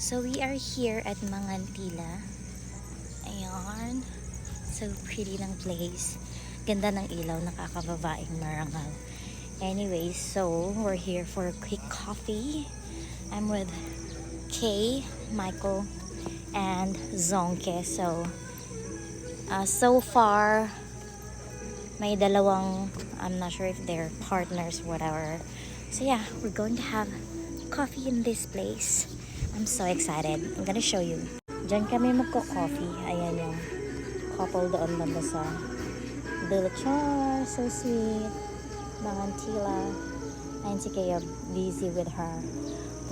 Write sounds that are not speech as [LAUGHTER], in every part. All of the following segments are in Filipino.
So we are here at Mangantila. Ayan. So pretty ng place. Ganda ng ilaw, nakakababaeng marangal. Anyways, so we're here for a quick coffee. I'm with Kay, Michael, and Zonke. So, uh, so far, may dalawang, I'm not sure if they're partners, whatever. So yeah, we're going to have coffee in this place. I'm so excited. I'm gonna show you. Diyan kami magko-coffee. Ayan yung couple doon banda sa Villachar. So sweet. Mangantila. And si Kaya busy with her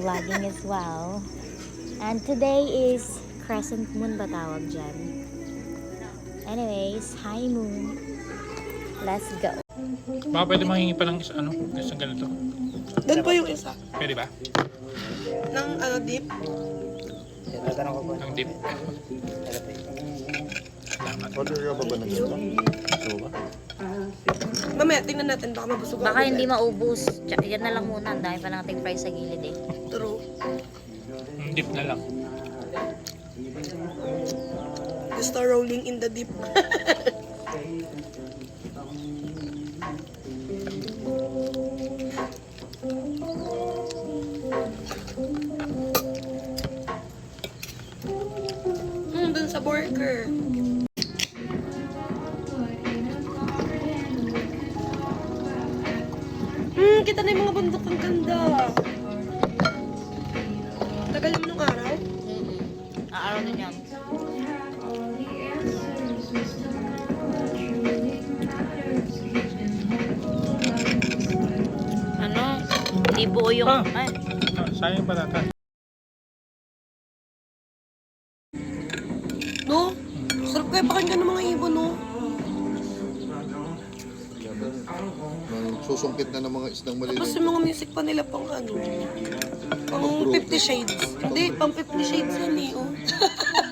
vlogging as well. And today is crescent moon ba tawag dyan? Anyways, hi moon. Let's go. Baka pwede mahingi pa ng isa- ano, isang ganito. Doon po yung isa. Pwede ba? Ng ano, deep. Ang tip. Salamat. Order ka pa ba ng ganito? Gusto mo ba? Mamaya, tingnan natin. Baka mabusog Baka hindi maubos. Tsaka yan na lang muna. Ang dami pa nating fries sa gilid eh. True. Ang dip na lang. Just start rolling in the deep. [LAUGHS] dun sa burger. Hmm, kita na yung mga bundok ang ganda. Tagal naman ng araw. Aaraw na niyan. Ano? Hindi buo yung... Ah. Ay, Ah, sayang pa natin. No? Sarap kayo pakinggan ng mga ibon, no? Susungkit na ng mga isdang Tapos maliliit. yung mga music pa nila pang ano, pang 50 shades. Hindi, pang 50 shades yan eh, oh. [LAUGHS]